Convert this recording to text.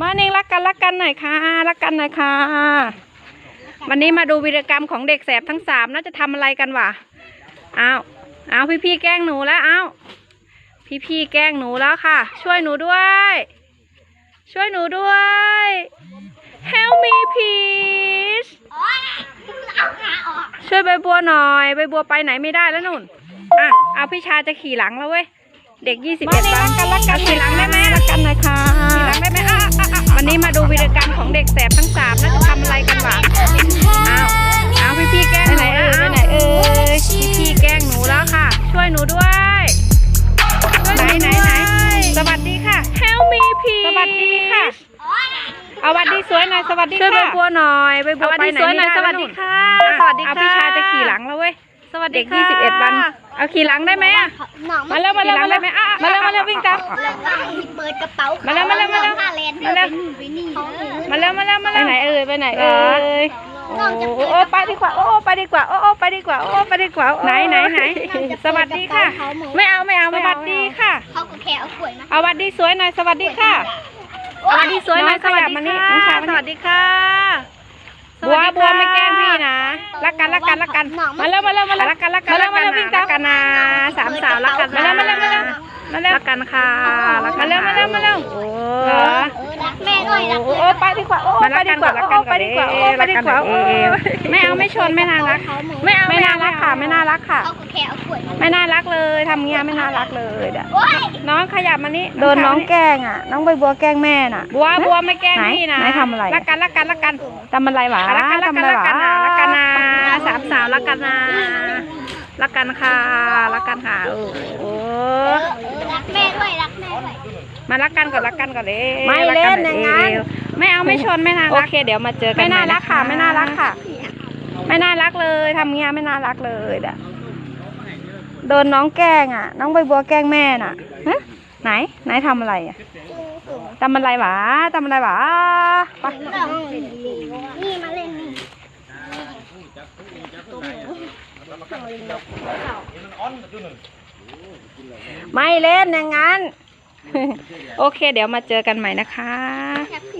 มานิ่งรักกันรักกันหน่อยค่ะรักกันหน่อยค่ะ วันนี้มาดูวีรกรรมของเด็กแสบทั้งสามน่าจะทำอะไรกันวะอ้าวอ้าวพี่พี่ๆแกล้งหนูแล้วอ้าวพี่พี่ๆแกล้งหนูแล้วค่ะ ช่วยหนูด้วย ช่วยหนูด้วย help me please ช่วยใบบัวหน่อยใบบัวไปไหนไม่ได้แล้วนุ่นอะเอาพี่ชาจะขี่หลังแล้วเว้ยเด็กยี่สิบเอ็ดวันรักกันรักกันขี่หลังได้ไหมรักกัน แสบทั้งสามน่าจะทำอะไรกันวะอ้าวอ้าวพี่พี่ๆแกล้งหนูแล้วไปไหนเอ่ยพี่พี่ๆแกล้งหนูแล้วค่ะ ช่วยหนูด้วยไหนไหนไหนสวัสดีค่ะ help me please สวัสดีค่ะเอาวัดดีสวยหน่อยสวัสดีค่ะช่วยใบบัวหน่อยใบบัวไปไหนไม่ได้สวัสดีค่ะสวัสดีค่ะเอาพี่ชาจะขี่หลังแล้วเว้ยสวัสดีค่ะเด็กยี่สิบเอ็ดวัน เอาขี่หลังได้ไหมอะมาเร็วมาเร็วมาเร็วมาเร็วมาเร็ววิ่งตามเปิดกระเป๋ามาเร็วมาเร็วมาเร็วผ้าเลนมาเร็วไปนี่เออมาเร็วมาเร็วมาเร็วไปไหนเอ่ยไปไหนเอ่ยโอ้โอ้โอ้ไปดีกว่าโอ้โอ้ไปดีกว่าโอ้โอ้ไปดีกว่าโอ้โอ้ไปดีกว่าไหนไหนไหนสวัสดีค่ะ ไม่เอาไม่เอาสวัสดีค่ะเขาก็แค่เอาขวดมาเอาวัดดีสวยหน่อยสวัสดีค่ะเอาวัดดีสวยหน่อยสวัสดีค่ะสวัสดีค่ะ บัวบัวไม่แกล้งพี่นะรักกันรักกันรักกันมาเร็วมาเร็วมาเร็วรักกันรักกันรักกันวิ่งตามกันนะสามสาวรักกันมาเร็วมาเร็วมาเร็วมาเร็วรักกันค่ะรักกันมาเร็วมาเร็วมาเร็วโอ้เออรักแม่ด้ว ยรักโอ้ไปดีกว่าโอ้ไปดีกว่าโอ้ไปดีกว่าโอ้ไปดีกว่าโอ้ไม่เอาไม่ชนไม่น่ารักไม่เอาไม่น่ารักค่ะ ไม่น่ารักค่ะเขาก็แค่เอาขวดมาไม่น่ารักเลยทำเงี้ยไม่น่ารักเลยเดี๋ยวโอ้ยน้องขยับมานี่โดนน้องแกล้งอะ น้องใบบัวแกล้งแม่น่ะบัวบัวไม่แกล้งไหนพี่นะไหนทำอะไรรักกันรักกันรักกันทำอะไรหวะรักกันรักทำกันอะไรรักหวะกันนะรักกันนะสามสาวรักกันนะรักกันค่ะรักกันค่ะโอ้โหเออเออรักแม่ด้วยรักแม่ด้วยมารักกันก่อนรักกันก่อนเลยไม่เล่นอย่างนั้น ไม่เอาไม่ชนไม่น่ารักโอเค เดี๋ยวมาเจอกันไม่น่ารักค่ะใหไม่น่ารักค่ะ ไม่น่ารักเลยทำเงี้ยไม่น่ารักเลยเดี๋ยวโดนน้องแกล้งอะ น้องใบบัวแกล้งแม่น่ะฮะไหน ไหนทำอะไรอะทำอะไรหวะทำอะไรหวะไปนี่มาเล่นนี่ไม่เล่นอย่างนั้น โอเค เดี๋ยวมาเจอกันใหม่นะคะแค่เพียง